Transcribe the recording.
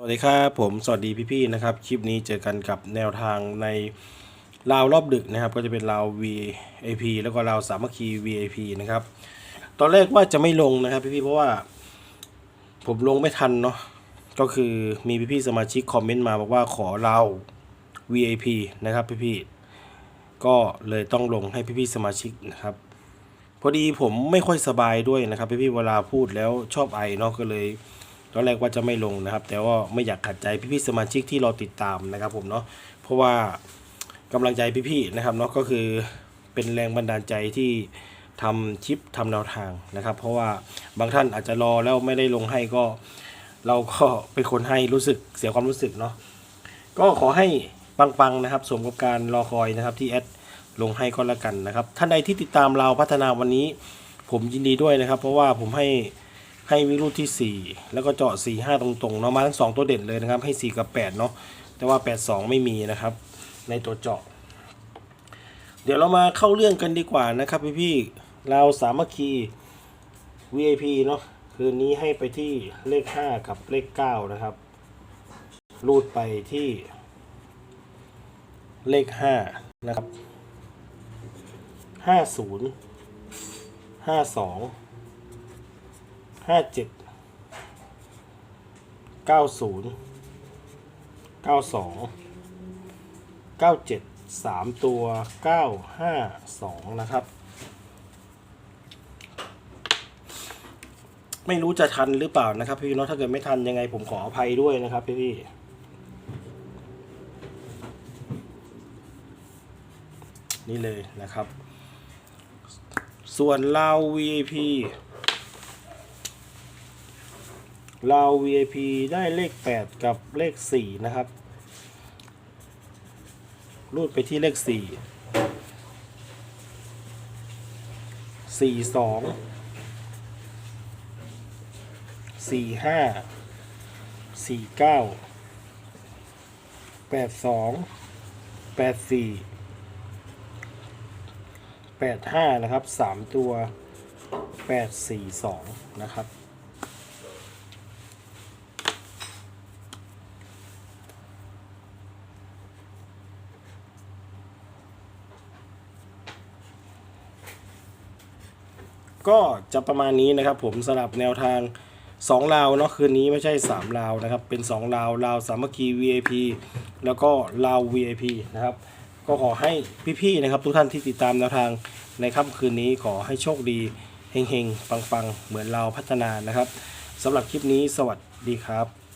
สวัสดีครับผมสวัสดีพี่ๆนะครับคลิปนี้เจอกันกับแนวทางในราวรอบดึกนะครับ ก็จะเป็นราว VIP แล้วก็ราวสามัคคี VIP นะครับ ตอนแรกว่าจะไม่ลงนะครับพี่ๆเพราะว่าผมลงไม่ทันเนาะก็คือมีพี่ๆสมาชิกคอมเมนต์มาบอกว่าขอราว VIP นะครับพี่ๆก็เลยต้องลงให้พี่ๆสมาชิกนะครับ พอดีผมไม่ค่อยสบายด้วยนะครับพี่ๆเวลาพูดแล้วชอบไอเนาะก็เลย ตอนแรกว่าจะไม่ลงนะครับ แต่ว่าไม่อยากขัดใจพี่ๆสมาชิกที่รอติดตามนะครับผมเนาะเพราะว่ากำลังใจพี่ๆนะครับเนาะก็คือเป็นแรงบันดาลใจที่ทำคลิปทำแนวทางนะครับ เพราะว่าบางท่านอาจจะรอแล้วไม่ได้ลงให้ก็ เราก็เป็นคนให้รู้สึกเสียความรู้สึกเนาะก็ขอให้ปังๆนะครับสมกับการรอคอยนะครับที่แอดลงให้ก็แล้วกันนะครับ ท่านใดที่ติดตามเราพัฒนาวันนี้ ผมยินดีด้วยนะครับ เพราะว่าผมให้ ให้วิรุธที่ 4 แล้วก็เจาะ4 5 ตรงๆเนาะมาทั้ง 2 ตัวเด่นเลยนะครับ ให้ 4 กับ 8 เนาะแต่ว่า 8 2 ไม่มีนะครับ ในตัวเจาะ เดี๋ยวเรามาเข้าเรื่องกันดีกว่านะครับพี่ๆเราสามัคคี VIP เนาะคืนนี้ให้ไปที่เลข 5 กับเลข 9 นะครับ รูดไปที่เลข 5 นะครับ 50 52 ห้าเจ็ดเก้าศูนย์เก้าสองเก้าเจ็ดสามตัวเก้าห้าสองนะครับ ไม่รู้จะทันหรือเปล่านะครับพี่เนาะถ้าเกิดไม่ทันยังไงผมขออภัยด้วยนะครับพี่พี่นี่เลยนะครับ ส่วนเรา VIP เรา VIP ได้เลข 8 กับเลข 4 นะครับ รูดไปที่เลข 4 4 2 4 5 4 9 8 2 8 4 8 5 นะครับ 3 ตัว 8 4 2 นะครับ ก็จะประมาณนี้นะครับ ผมสลับแนวทาง 2 ลาวเนาะคืนนี้ไม่ใช่ 3 ลาวนะครับ เป็น 2 ลาว ลาวสามัคคี VIP แล้วก็ลาว VIP นะครับ ก็ขอให้พี่ๆนะครับ ทุกท่านที่ติดตามแนวทางในค่ำคืนนี้ขอให้โชคดีเฮงๆปังๆ เหมือนเราพัฒนานะครับสำหรับคลิปนี้สวัสดีครับ